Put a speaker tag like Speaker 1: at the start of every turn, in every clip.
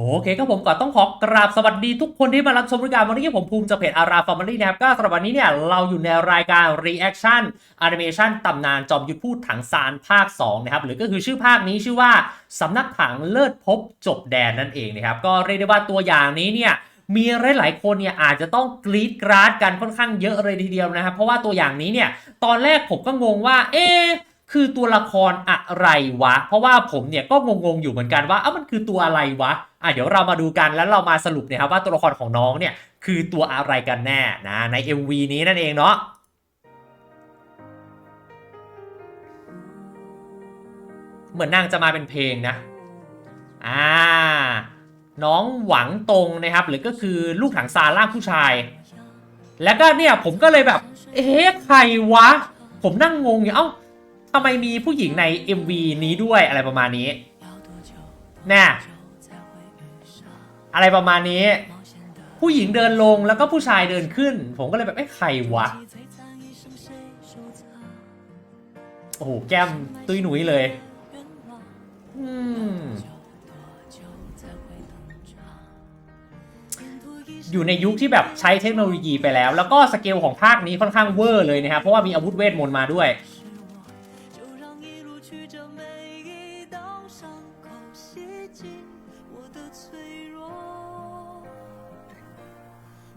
Speaker 1: โอเคก็ผมก็ต้องขอกราบสวัสดีทุกคนที่มารับชมรายการวันนี้ผมภูมิจากเพจอาราฟาร์มลี่นะครับก็สำหรับวันนี้เนี่ยเราอยู่ในรายการ Reaction Animation ตำนานจอมยุทธพูดถังซานภาค 2 นะครับ หรือก็คือชื่อภาคนี้ชื่อว่าสำนักถังเลิศภพจบแดนนั่นเองนะครับ ก็เรียกได้ว่าตัวอย่างนี้เนี่ยมีหลายๆคนเนี่ยอาจจะต้องกรีดกราดกันค่อนข้างเยอะเลยทีเดียวนะครับเพราะว่าตัวอย่างนี้เนี่ยตอนแรกผมก็งงว่าเอ๊ะ คือตัวละครอะไรวะ เพราะว่าผมเนี่ยก็งงๆอยู่เหมือนกันว่าอ้ามันคือตัวอะไรวะอะเดี๋ยวเรามาดูกันแล้วเรามาสรุปนะครับว่าตัวละครของน้องเนี่ยคือตัวอะไรกันแน่นะใน MV นี้นั่นเองเนาะเหมือนนางจะมาเป็นเพลงนะอ่าน้องหวังตรงนะครับ หรือก็คือลูกถังซาร่างผู้ชาย แล้วก็เนี่ยผมก็เลยแบบ เอ๊ะใครวะ ผมนั่งงงอยู่เอ้า ทำไมมีผู้หญิงใน MV นี้ด้วยอะไรประมาณนี้แน่อะไรประมาณนี้ ผู้หญิงเดินลงแล้วก็ผู้ชายเดินขึ้น ผมก็เลยแบบเอ๊ะใครวะ โอ้โห แก้มตุ้ยหนุยเลยอืมอยู่ในยุคที่แบบใช้เทคโนโลยีไปแล้ว แล้วก็สเกลของภาคนี้ค่อนข้างเวอร์เลยนะครับ เพราะว่ามีอาวุธเวทมนต์มาด้วย
Speaker 2: 一路曲折每一道伤口洗净我的脆弱。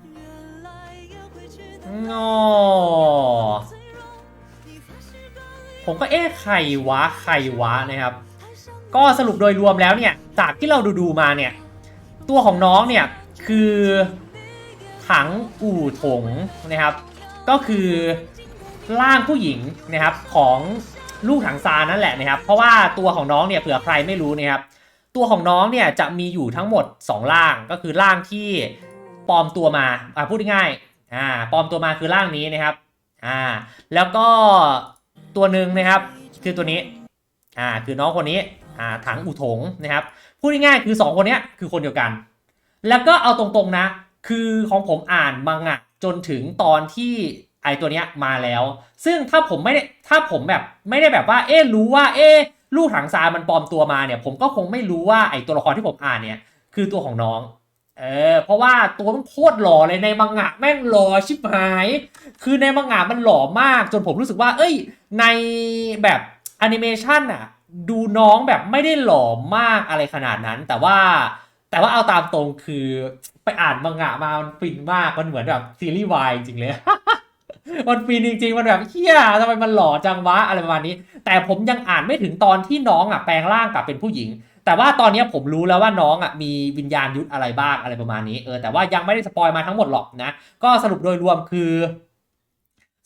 Speaker 2: 原来也会知道
Speaker 1: งอ
Speaker 2: 脆弱，你发誓更
Speaker 1: ผมก็เอ๊ะใครวะ ใครวะนะครับ
Speaker 2: 太伤
Speaker 1: ก็สรุปโดยรวมแล้วเนี่ย จากที่เราดูดูๆมาเนี่ย ตัวของน้องเนี่ย คือถังอู่ถงนะครับ ก็คือร่างผู้หญิงนะครับของ ลูกถังซานนั่นแหละนะครับ เพราะว่าตัวของน้องเนี่ยเผื่อใครไม่รู้นะครับ ตัวของน้องเนี่ยจะมีอยู่ทั้งหมด2ร่างก็คือร่างที่ปลอมตัวมาอ่าพูดง่ายอ่าปลอมตัวมาคือร่างนี้นะครับอ่าแล้วก็ตัวหนึ่งนะครับคือตัวนี้อ่าคือน้องคนนี้อ่าถังอู่ถงนะครับพูดง่ายๆคือ 2 คนเนี้ยคือคนเดียวกัน แล้วก็เอาตรงๆนะ คือของผมอ่านมังงะจนถึงตอนที่ ไอตัวเนี้ยมาแล้ว ซึ่งถ้าผมไม่ได้ถ้าผมแบบไม่ได้แบบว่าเอ๊ะรู้ว่าเอ๊ะลูกถังซามันปลอมตัวมาเนี่ย ผมก็คงไม่รู้ว่าไอตัวละครที่ผมอ่านเนี่ย คือตัวของน้องเออเพราะว่าตัวมันโคตรหล่อเลยในมังงะแม่งหล่อชิบหาย คือในมังงะมันหล่อมาก จนผมรู้สึกว่า เอ้ย ในแบบแอนิเมชันอะดูน้องแบบไม่ได้หล่อมากอะไรขนาดนั้น แต่ว่าแต่ว่าเอาตามตรงคือไปอ่านมังงะมามันฟินมากมันเหมือนแบบซีรีส์วายจริงเลย มันฟินจริง ๆ มันแบบเฮียทำไมมันหล่อจังวะอะไรประมาณนี้ แต่ผมยังอ่านไม่ถึงตอนที่น้องอะแปลงร่างกลับเป็นผู้หญิง แต่ว่าตอนนี้ผมรู้แล้วว่าน้องอะมีวิญญาณยุทธอะไรบ้างอะไรประมาณนี้เออแต่ว่ายังไม่ได้สปอยมาทั้งหมดหรอกนะ ก็สรุปโดยรวมคือ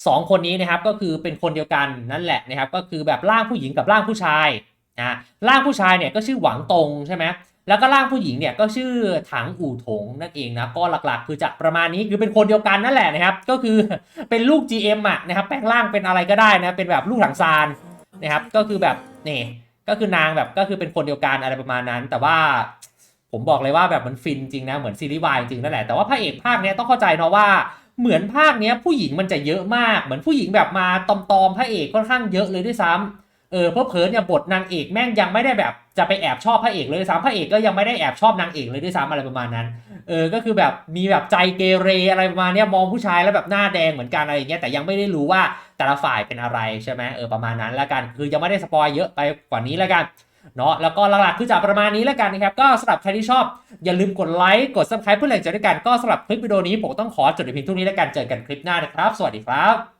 Speaker 1: สองคนนี้นะครับก็คือเป็นคนเดียวกันนั่นแหละนะครับ ก็คือแบบร่างผู้หญิงกับร่างผู้ชายนะร่างผู้ชายเนี่ยก็ชื่อหวังตรงใช่ไหม แล้วก็ร่างผู้หญิงเนี่ยก็ชื่อถังอู่ถงนั่นเองนะก็หลักๆ คือจะประมาณนี้คือเป็นคนเดียวกันนั่นแหละนะครับก็คือเป็นลูก GM อะนะครับแปลงร่างเป็นอะไรก็ได้นะเป็นแบบลูกถังซานนะครับก็คือแบบนี่ก็คือนางแบบก็คือเป็นคนเดียวกันอะไรประมาณนั้น แต่ว่าผมบอกเลยว่าแบบมันฟินจริงนะเหมือนซีรีส์วายจริงนั่นแหละแต่ว่าพระเอกภาคเนี้ยต้องเข้าใจเนาะว่าเหมือนภาคเนี้ยผู้หญิงมันจะเยอะมาก เหมือนผู้หญิงแบบมาตอมๆพระเอกค่อนข้างเยอะเลยด้วยซ้ำ เออเพราะเผลอเนี่ยบทนางเอกแม่งยังไม่ได้แบบจะไปแอบชอบพระเอกเลยด้วยซ้ำพระเอกก็ยังไม่ได้แอบชอบนางเอกเลยด้วยซ้ำอะไรประมาณนั้นเออก็คือแบบมีแบบใจเกเรอะไรประมาณนี้มองผู้ชายแล้วแบบหน้าแดงเหมือนกันอะไรอย่างเงี้ยแต่ยังไม่ได้รู้ว่าแต่ละฝ่ายเป็นอะไรใช่ไหมเออประมาณนั้นแล้วกันคือยังไม่ได้สปอยเยอะไปกว่านี้แล้วกันเนาะแล้วก็หลักๆคือจะประมาณนี้แล้วกันนะครับ ก็สำหรับใครที่ชอบ อย่าลืมกดไลค์กด subscribe เพื่อแรงใจด้วยกันก็สำหรับคลิปวิดีโอนี้ผมต้องขอจบในเพียงเท่านี้แล้วกันเจอกันคลิปหน้านะครับ สวัสดีครับ